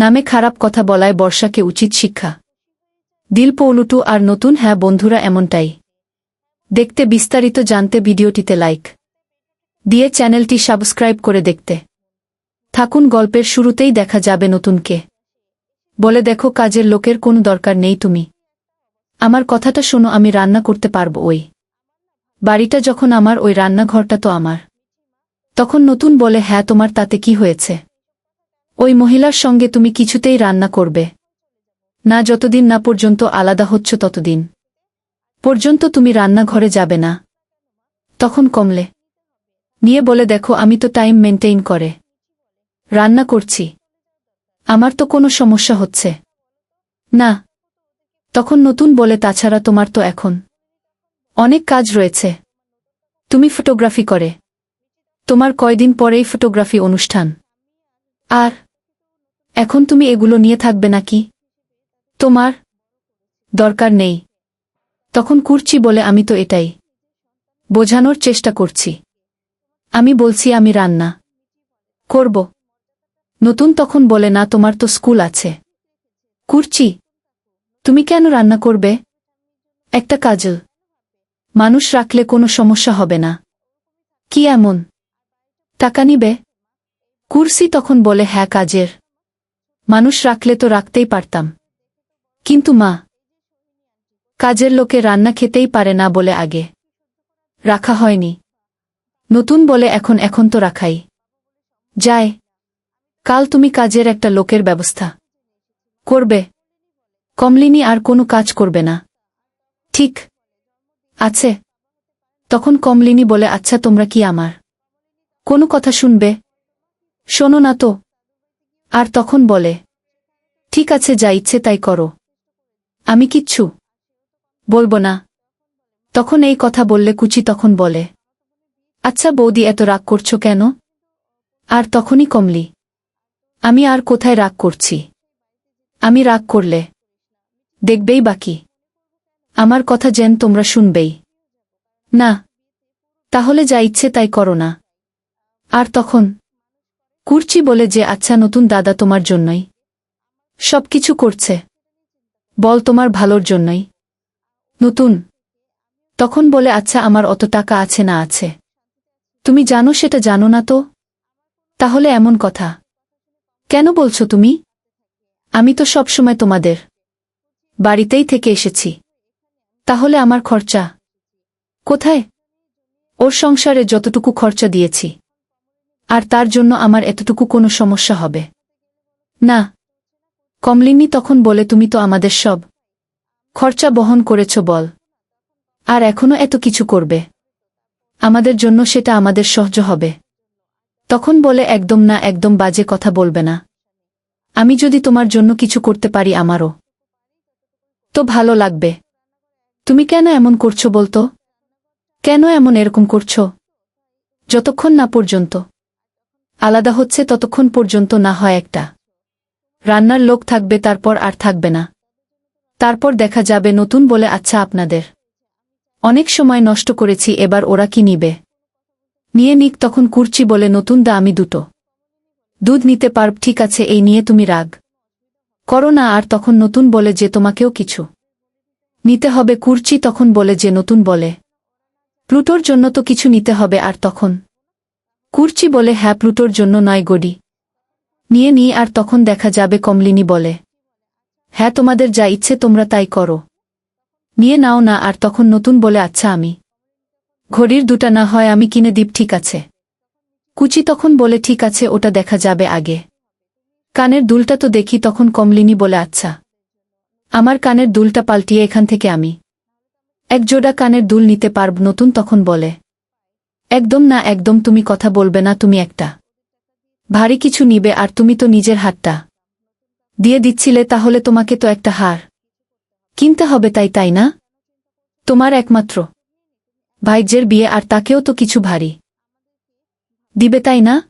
নামে খারাপ কথা বলায় বর্ষাকে উচিত শিক্ষা। দিল পৌলুটু, আর নতুন? হ্যাঁ বন্ধুরা, এমনটাই। দেখতে বিস্তারিত, জানতে ভিডিওটিতে লাইক। দিয়ে চ্যানেলটি সাবস্ক্রাইব করে দেখতে। থাকুন, গল্পের শুরুতেই দেখা যাবে নতুনকে। বলে দেখো, কাজের লোকের কোনো দরকার নেই তুমি। আমার কথাটা শোনো, আমি রান্না করতে পারব, ওই। বাড়িটা যখন আমার, ওই রান্নাঘরটা তো আমার। তখন নতুন বলে হ্যাঁ তোমার তাতে কি হয়েছে? ওই মহিলার সঙ্গে তুমি কিছুতেই রান্না করবে। না যতদিন না পর্যন্ত আলাদা হচ্ছ ততদিন। পর্যন্ত তুমি রান্নাঘরে যাবে না। তখন কমলে। নিয়ে বলে, দেখো, আমি তো টাইম মেনটেইন করে। রান্না করছি। আমার তো কোনো সমস্যা হচ্ছে। না তখন নতুন বলে, তাছাড়া তোমার তো এখন অনেক কাজ রয়েছে। তুমি ফটোগ্রাফি করে। তোমার কয়দিন পরেই ফটোগ্রাফি অনুষ্ঠান। আর এখন তুমি এগুলো নিয়ে থাকবে নাকি? তোমার দরকার নেই। তখন কুরছি বলে, আমি তো এটাই। বোঝানোর চেষ্টা করছি। আমি বলছি, আমি রান্না করব। নতুন তখন বলে, না, তোমার তো স্কুল আছে। কুরচি, তুমি কেন রান্না করবে? একটা কাজল। মানুষ রাখলে কোনো সমস্যা হবে না। কি এমন? টাকা নিবে? কুরসি তখন বলে হ্যাঁ কাজের। মানুষ রাখলে তো রাখতেই পারতাম। কিন্তু মা, কাজের লোকে রান্না খেতেই পারে না বলে আগে। রাখা হয়নি। নতুন বলে এখন এখন তো রাখাই। যায় কাল তুমি কাজের একটা লোকের ব্যবস্থা করবে। কমলিনী আর কোনো কাজ করবে না। ঠিক, আছে। তখন কমলিনী বলে আচ্ছা তোমরা কি আমার? কোনো কথা শুনবে? শোনো না তো। আর তখন বলে, ঠিক আছে, যা ইচ্ছে তাই করো। আমি কিচ্ছু বলব না। তখন এই কথা বললে কুচি তখন বলে আচ্ছা বৌদি, এত রাগ করছ কেন? আর তখনই কমলি, আমি আর কোথায় রাগ করছি? আমি রাগ করলে দেখবেই বাকি। আমার কথা যেন তোমরা শুনবেই। না, তাহলে যা ইচ্ছে তাই করো না। আর তখন কুরচি বলে যে আচ্ছা নতুন দাদা তোমার জন্যই। সব কিছু করছে। বল তোমার ভালোর জন্যই। নতুন। তখন বলে আচ্ছা আমার অত টাকা আছে না আছে। তুমি জানো সেটা জানো না তো? তাহলে এমন কথা। কেন বলছো তুমি? আমি তো সব সময় তোমাদের বাড়িতেই থেকে এসেছি। তাহলে আমার খরচা? কোথায়? ওর সংসারে যতটুকু খরচা দিয়েছি। আর তার জন্য আমার এতটুকু কোনো সমস্যা হবে? না। কমলিনী তখন বলে, তুমি তো আমাদের সব। খরচা বহন করেছ, বল। আর এখনও এত কিছু করবে। আমাদের জন্য সেটা আমাদের সহজ হবে তখন বলে, একদম না, একদম বাজে কথা বলবে না। আমি যদি তোমার জন্য কিছু করতে পারি আমারও। তো ভালো লাগবে। তুমি কেন এমন করছ বলতো? কেন এমন এরকম করছ? যতক্ষণ না পর্যন্ত। আলাদা হচ্ছে ততক্ষণ পর্যন্ত না হয় একটা। রান্নার লোক থাকবে, তারপর আর থাকবে না। তারপর দেখা যাবে নতুন বলে আচ্ছা আপনাদের। অনেক সময় নষ্ট করেছি, এবার ওরা কি নিবে? নিয়ে নিক, তখন কুরচি বলে, নতুন দা, আমি দুটো। দুধ নিতে পারব, ঠিক আছে, এই নিয়ে তুমি রাগ। করো না, আর তখন নতুন বলে যে, তোমাকেও কিছু। নিতে হবে কুরচি, তখন বলে যে, নতুন বলে। প্লুটোর জন্য তো কিছু নিতে হবে, আর তখন? কুরচি বলে হ্যাঁ প্লুটোর জন্য নয় গডি। নিয়ে নিয়ে, আর তখন দেখা যাবে, কমলিনী বলে। হ্যাঁ তোমাদের যা ইচ্ছে, তোমরা তাই করো। নিয়ে, নাও না, আর তখন নতুন বলে আচ্ছা আমি। ঘড়ির দুটা না হয়, আমি কিনে দিব ঠিক আছে। কুচি তখন বলে, ঠিক আছে, ওটা দেখা যাবে আগে। কানের দুলটা তো দেখি, তখন কমলিনী বলে আচ্ছা। আমার কানের দুলটা পাল্টিয়ে এখান থেকে আমি। এক জোড়া কানের দুল নিতে পারব, নতুন তখন বলে। একদম না একদম তুমি কথা বলবে না, তুমি একটা। ভারী কিছু নিবে আর তুমি তো নিজের হাতটা। দিয়ে দিচ্ছিলে তাহলে তোমাকে তো একটা হার। কিনতে হবে তাই তাই না? তোমার একমাত্র। ভাইজের বিয়ে আর তাকেও তো কিছু ভারী। দিবে তাই না?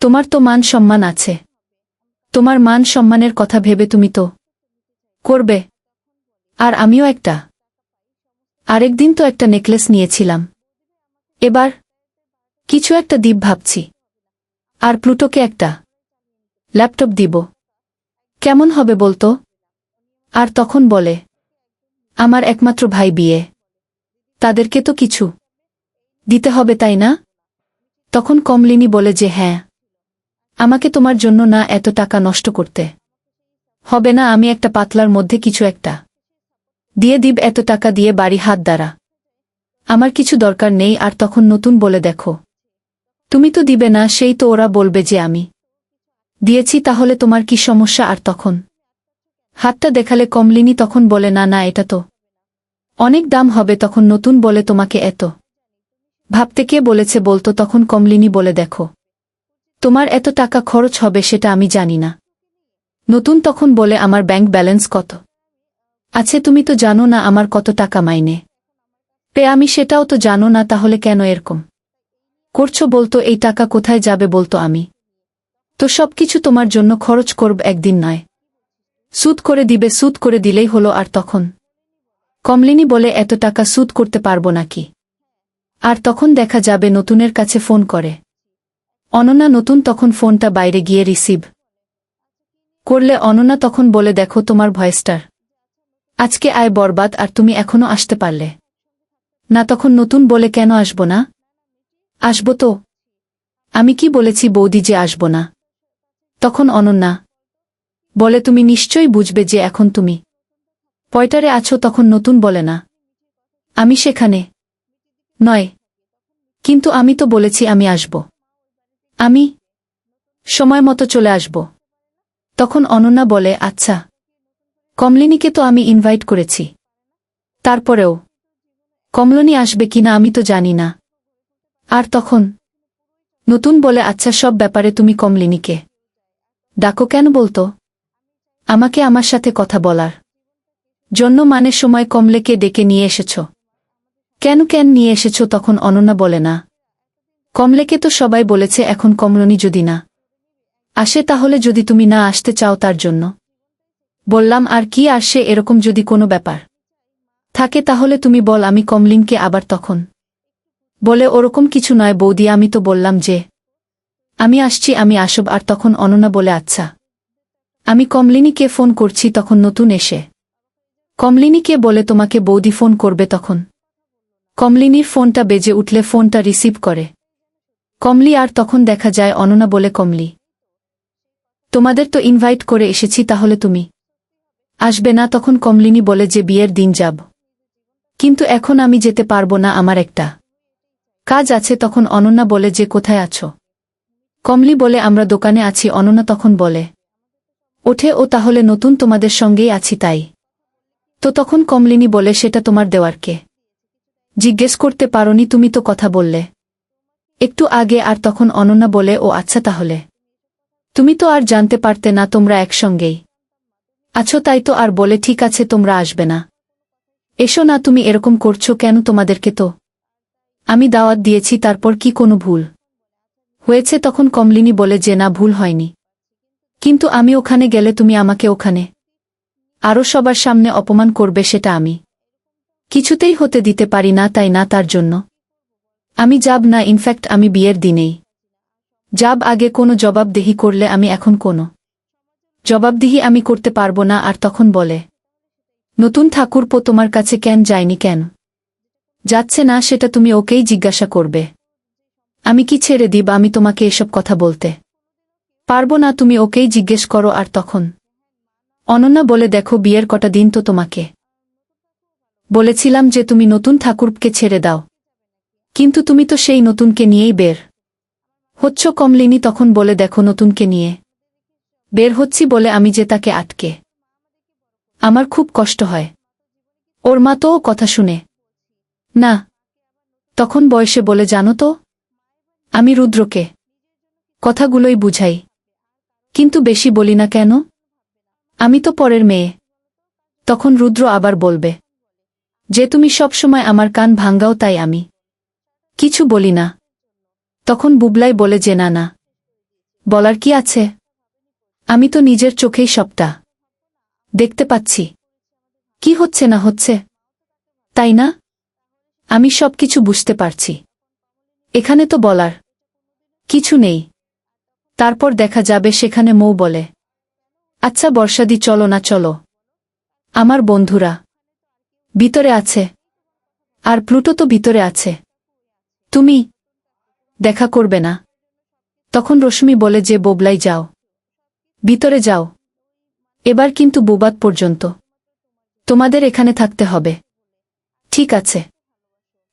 তোমার তো মান সম্মান আছে। তোমার মান সম্মানের কথা ভেবে তুমি তো করবে। আর আমিও একটা। আরেকদিন তো একটা নেকলেস নিয়েছিলাম। এবার কিছু একটা দ্বীপ ভাবছি। আর প্লুটোকে একটা ল্যাপটপ দিব। কেমন হবে বলতো? আর তখন বলে, আমার একমাত্র ভাই বিয়ে। তাদেরকে তো কিছু দিতে হবে, তাই না? তখন কমলিনী বলে যে হ্যাঁ আমাকে তোমার জন্য না এত টাকা নষ্ট করতে হবে না, আমি একটা পাতলার মধ্যে কিছু একটা। দিয়ে দিব এত টাকা দিয়ে বাড়ি হাত দ্বারা আমার কিছু দরকার নেই আর তখন নতুন বলে দেখো। তুমি তো দিবে না, সেই তো ওরা বলবে যে আমি। দিয়েছি তাহলে তোমার কি সমস্যা আর তখন? হাতটা দেখালে কমলিনী তখন বলে, না না, এটা তো অনেক দাম হবে, তখন নতুন বলে তোমাকে এত। ভাবতে কে বলেছে বলতো, তখন কমলিনী বলে, দেখো, তোমার এত টাকা খরচ হবে সেটা আমি জানি না। নতুন তখন বলে, আমার ব্যাংক ব্যালেন্স কত? আছে, তুমি তো জানো না, আমার কত টাকা মাইনে। পে আমি সেটাও তো জানো না তাহলে কেন এরকম? করছ বলতো, এই টাকা কোথায় যাবে বলতো আমি? তো সব কিছু তোমার জন্য খরচ করব একদিন নয়। সুদ করে দিবে, সুদ করে দিলেই হলো আর তখন? কমলিনী বলে, এত টাকা সুদ করতে পারব নাকি? আর তখন দেখা যাবে নতুনের কাছে ফোন করে। অননা নতুন তখন ফোনটা বাইরে গিয়ে রিসিভ করলে অননা তখন বলে, দেখো তোমার ভয়েসটার। আজকে আয় বরবাদ, আর তুমি এখনও আসতে পারলে। না তখন নতুন বলে কেন আসব না? আসব তো। আমি কি বলেছি বৌদি যে আসব না? তখন অনন্যা, বলে তুমি নিশ্চয়ই বুঝবে যে এখন তুমি পয়টারে আছো তখন নতুন বলে না। আমি সেখানে নয়, কিন্তু আমি তো বলেছি আমি আসব। আমি সময় মতো চলে আসব। তখন অনন্যা বলে আচ্ছা কমলিনীকে তো আমি ইনভাইট করেছি। তারপরেও কমলনী আসবে কিনা আমি তো জানি না। আর তখন? নতুন বলে আচ্ছা সব ব্যাপারে তুমি কমলিনীকে ডাকো কেন বলতো? আমাকে আমার সাথে কথা বলার জন্য মানে সময় কমলেকে ডেকে নিয়ে এসেছ। কেন কেন নিয়ে এসেছ তখন অনন্যা বলে না। কমলেকে তো সবাই বলেছে, এখন কমলনী যদি না আসে তাহলে যদি তুমি না আসতে চাও তার জন্য। বললাম, আর কি আসে এরকম যদি কোনো ব্যাপার? থাকে তাহলে তুমি বল আমি কমলিনকে আবার তখন। বলে ওরকম কিছু নয় বৌদি, আমি তো বললাম যে, আমি আসছি, আমি আসব, আর তখন অননা বলে আচ্ছা। আমি কমলিনীকে ফোন করছি, তখন নতুন এসে। কমলিনীকে বলে, তোমাকে বৌদি ফোন করবে তখন। কমলিনীর ফোনটা বেজে উঠলে ফোনটা রিসিভ করে। কমলি, আর তখন দেখা যায়, অননা বলে, কমলি, তোমাদের তো ইনভাইট করে এসেছি, তাহলে তুমি আসবে না? তখন কমলিনী বলে যে, বিয়ের দিন যাব। কিন্তু এখন আমি যেতে পারব না আমার একটা কাজ আছে, তখন অনন্যা বলে, যে কোথায় আছো? কমলি বলে, আমরা দোকানে আছি। অনন্যা তখন বলে, ওঠে ও তাহলে নতুন তোমাদের সঙ্গেই আছি তাই। তো তখন কমলিনী বলে, সেটা তোমার দেওয়ারকে জিজ্ঞেস করতে পারোনি তুমি তো কথা বললে। একটু আগে, আর তখন অনন্যা বলে, ও আচ্ছা তাহলে। তুমি তো আর জানতে পারতে না তোমরা একসঙ্গেই। আছো তাই তো? আর বলে, ঠিক আছে, তোমরা আসবে না। এসো না তুমি এরকম করছ কেন তোমাদেরকে তো? আমি দাওয়াত দিয়েছি, তারপর কি কোনো ভুল? হয়েছে তখন কমলিনী বলে যে না, ভুল হয়নি। কিন্তু আমি ওখানে গেলে তুমি আমাকে ওখানে। আরও সবার সামনে অপমান করবে সেটা আমি। কিছুতেই হতে দিতে পারি না, তাই না, তার জন্য। আমি যাব না ইনফ্যাক্ট আমি বিয়ের দিনেই। যাব আগে কোনো জবাবদেহি করলে আমি এখন কোনো। জবাবদিহি আমি করতে পারব না, আর তখন বলে নতুন ঠাকুরপো তোমার কাছে কেন যায়নি কেন? যাচ্ছে না সেটা তুমি ওকেই জিজ্ঞাসা করবে। আমি কি ছেড়ে দিব আমি তোমাকে এসব কথা বলতে? পারব না তুমি ওকেই জিজ্ঞেস করো আর তখন। অনন্যা বলে, দেখো, বিয়ের কটা দিন তো তোমাকে। বলেছিলাম যে তুমি নতুন ঠাকুরকে ছেড়ে দাও। কিন্তু তুমি তো সেই নতুনকে নিয়েই বের হচ্ছ। কমলিনী তখন বলে, দেখো, নতুনকে নিয়ে বের হচ্ছি বলে আমি যে তাকে আটকে আমার খুব কষ্ট হয়। ওর মা তো কথা শুনে। না, তখন বয়সে বলে, জানো তো, আমি রুদ্রকে কথাগুলোই বুঝাই। কিন্তু বেশি বলি না কেন? আমি তো পরের মেয়ে। তখন রুদ্র আবার বলবে, যে তুমি সবসময় আমার কান ভাঙ্গাও তাই আমি। কিছু বলি না। তখন বুবলাই বলে, যে না না। বলার কি আছে? আমি তো নিজের চোখেই সবটা। দেখতে পাচ্ছি। কি হচ্ছে না হচ্ছে? তাই না? আমি সব কিছু বুঝতে পারছি। এখানে তো বলার কিছু নেই। তারপর দেখা যাবে সেখানে মৌ বলে আচ্ছা বর্ষাদি, চলো না, চলো। আমার বন্ধুরা ভিতরে আছে। আর প্লুটো তো ভিতরে আছে। তুমি দেখা করবে না। তখন রশ্মি বলে, যে বোবলাই যাও। ভিতরে যাও। এবার কিন্তু বুবাদ পর্যন্ত। তোমাদের এখানে থাকতে হবে। ঠিক আছে।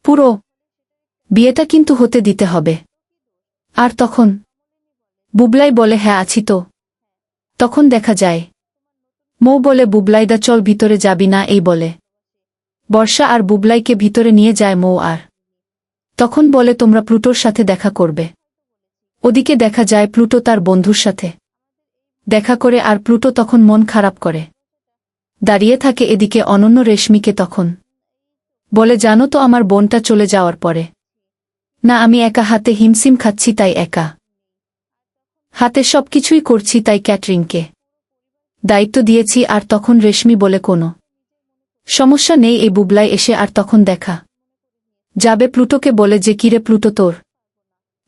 পুরো, বিয়েটা কিন্তু হতে দিতে হবে। আর তখন? বুবলাই বলে হ্যাঁ আছি তো। তখন দেখা যায়। মৌ বলে বুবলাইদা চল ভিতরে যাবি না, এই বলে। বর্ষা আর বুবলাইকে ভিতরে নিয়ে যায় মৌ আর। তখন বলে, তোমরা প্লুটোর সাথে দেখা করবে। ওদিকে দেখা যায় প্লুটো তার বন্ধুর সাথে। দেখা করে আর প্লুটো তখন মন খারাপ করে। দাঁড়িয়ে থাকে এদিকে অনন্য রেশমিকে তখন। বলে, জানো তো আমার বোনটা চলে যাওয়ার পরে। না, আমি একা হাতে হিমসিম খাচ্ছি, তাই একা। হাতে সবকিছুই করছি, তাই ক্যাটরিংকে। দায়িত্ব দিয়েছি, আর তখন রেশমি বলে, কোনো সমস্যা নেই, এই বুবলাই এসে আর তখন দেখা। যাবে প্লুটোকে বলে, যে কিরে প্লুটো তোর?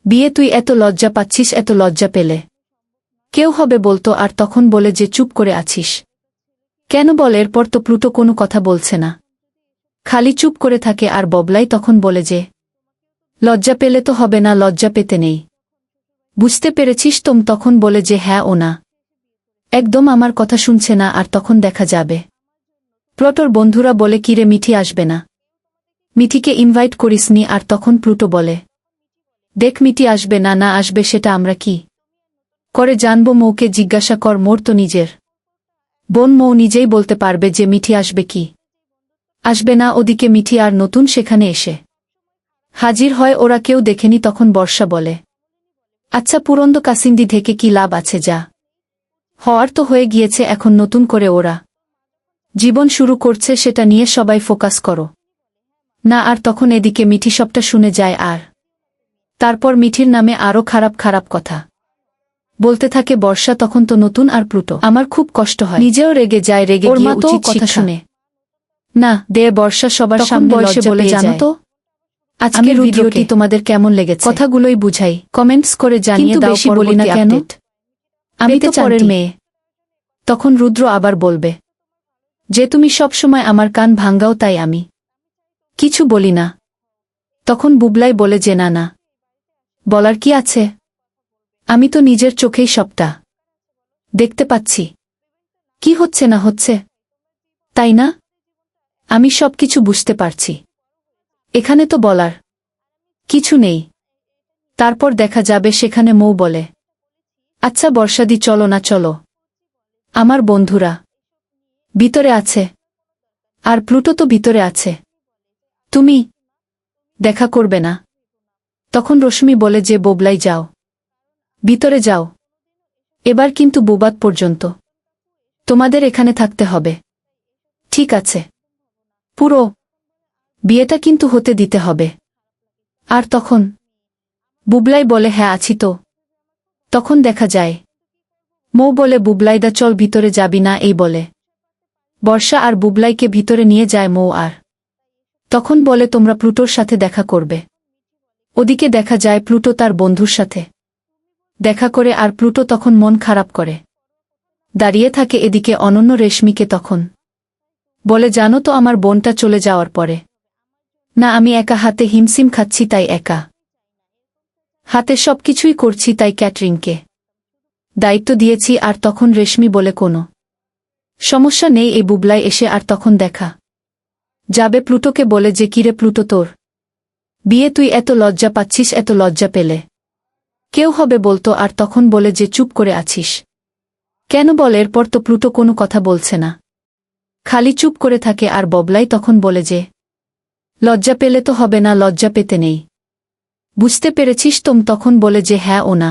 বিয়ে তুই এত লজ্জা পাচ্ছিস, এত লজ্জা পেলে। কেউ হবে বলতো আর তখন বলে যে চুপ করে আছিস। কেন বল এরপর তো প্লুটো কোনো কথা বলছে না। খালি চুপ করে থাকে আর ববলাই তখন বলে যে, লজ্জা পেলে তো হবে না, লজ্জা পেতে নেই। বুঝতে পেরেছিস তোম তখন বলে যে হ্যাঁ ও না। একদম আমার কথা শুনছে না আর তখন দেখা যাবে। প্লুটোর বন্ধুরা বলে কিরে মিঠি আসবে না। মিঠিকে ইনভাইট করিসনি আর তখন প্লুটো বলে, দেখ মিটি আসবে না না আসবে সেটা আমরা কি? করে জানব মৌকে জিজ্ঞাসা কর মোর তো নিজের। বোন মৌ নিজেই বলতে পারবে যে মিঠি আসবে কি। আসবে না ওদিকে মিঠি আর নতুন সেখানে এসে। হাজির হয় ওরা কেউ দেখেনি তখন বর্ষা বলে। আচ্ছা পুরন্দ কাসিন্দি থেকে কি লাভ আছে যা। হওয়ার তো হয়ে গিয়েছে এখন নতুন করে ওরা। জীবন শুরু করছে সেটা নিয়ে সবাই ফোকাস করো। না আর তখন এদিকে মিঠি সবটা শুনে যায় আর। তারপর মিঠির নামে আরও খারাপ খারাপ কথা। বলতে থাকে বর্ষা তখন তো নতুন আর প্লুটো আমার খুব কষ্ট হয়। নিজেও রেগে যায় রেগে ওর গিয়ে মা তো উচিত কথা শুনে। না দে বর্ষা সবার সামনে বয়সে বলে জানো তো? আজকের আমি ভিডিওটি তোমাদের কেমন লেগেছে? কথাগুলোই বুঝাই। কমেন্টস করে জানিয়ে দাও বেশি বলি না কেন? আমি তো পরের মেয়ে। তখন রুদ্র আবার বলবে যে তুমি সব সময় আমার কান ভাঙ্গাও তাই আমি। কিছু বলি না। তখন বুবলাই বলে যে না না। বলার কি আছে? আমি তো নিজের চোখেই সবটা। দেখতে পাচ্ছি। কি হচ্ছে না হচ্ছে? তাই না? আমি সব কিছু বুঝতে পারছি। এখানে তো বলার কিছু নেই। তারপর দেখা যাবে সেখানে মৌ বলে আচ্ছা বর্ষাদি, চলো না, চলো। আমার বন্ধুরা, ভিতরে আছে। আর প্লুটো তো ভিতরে আছে। তুমি দেখা করবে না। তখন রশ্মি বলে, যে বোবলাই যাও। ভিতরে যাও। এবার কিন্তু বুবাদ পর্যন্ত। তোমাদের এখানে থাকতে হবে। ঠিক আছে। পুরো, বিয়েটা কিন্তু হতে দিতে হবে। আর তখন? বুবলাই বলে হ্যাঁ আছি তো। তখন দেখা যায়। মৌ বলে, বুবলাইদা, চল ভিতরে যাবি না, এই বলে। বর্ষা আর বুবলাইকে ভিতরে নিয়ে যায় মৌ আর। তখন বলে, তোমরা প্লুটোর সাথে দেখা করবে। ওদিকে দেখা যায়, প্লুটো তার বন্ধুর সাথে। দেখা করে আর প্লুটো তখন মন খারাপ করে। দাঁড়িয়ে থাকে এদিকে অনন্য রেশমিকে তখন। বলে, জানো তো আমার বোনটা চলে যাওয়ার পরে। না, আমি একা হাতে হিমসিম খাচ্ছি, তাই একা। হাতে সবকিছুই করছি, তাই ক্যাটরিংকে। দায়িত্ব দিয়েছি, আর তখন রেশমি বলে, কোনো সমস্যা নেই, এই বুবলাই এসে আর তখন দেখা। যাবে প্লুটোকে বলে, যে কিরে প্লুটো তোর? বিয়ে তুই এত লজ্জা পাচ্ছিস, এত লজ্জা পেলে। কেউ হবে বলতো আর তখন বলে যে চুপ করে আছিস। কেন বল এরপর তো প্লুটো কোনো কথা বলছে না। খালি চুপ করে থাকে আর ববলাই তখন বলে যে, লজ্জা পেলে তো হবে না, লজ্জা পেতে নেই। বুঝতে পেরেছিস তোম তখন বলে যে হ্যাঁ ও না।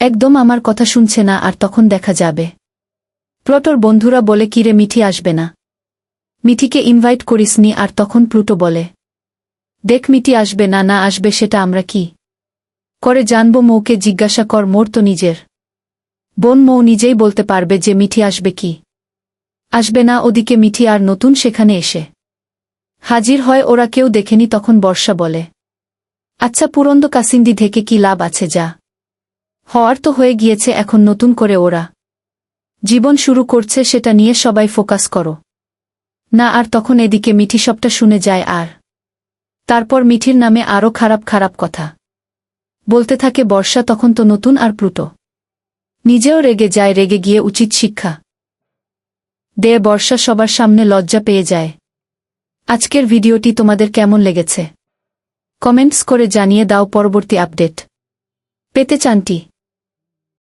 একদম আমার কথা শুনছে না আর তখন দেখা যাবে। প্লুটোর বন্ধুরা বলে কিরে মিঠি আসবে না? মিঠিকে ইনভাইট করিসনি আর তখন প্লুটো বলে, দেখ মিটি আসবে না না আসবে সেটা আমরা কি? করে জানব মৌকে জিজ্ঞাসা কর মোর তো নিজের। বোন মৌ নিজেই বলতে পারবে যে মিঠি আসবে কি। আসবে না, ওদিকে মিঠি আর নতুন সেখানে এসে। হাজির হয় ওরা কেউ দেখেনি তখন বর্ষা বলে। আচ্ছা পুরন্দ কাসিন্দি থেকে কি লাভ আছে যা। হওয়ার তো হয়ে গিয়েছে এখন নতুন করে ওরা। জীবন শুরু করছে সেটা নিয়ে সবাই ফোকাস করো। না, আর তখন এদিকে মিঠি সবটা শুনে যায় আর। তারপর মিঠির নামে আরও খারাপ খারাপ কথা। বলতে থাকে, বর্ষা তখন তো নতুন আর প্লুটো নিজেও রেগে যায়, রেগে গিয়ে উচিত শিক্ষা। দে, বর্ষা সবার সামনে লজ্জা পেয়ে যায়। আজকের ভিডিওটি তোমাদের কেমন লেগেছে? কমেন্টস করে জানিয়ে দাও পরবর্তী আপডেট। পেতে চানটি।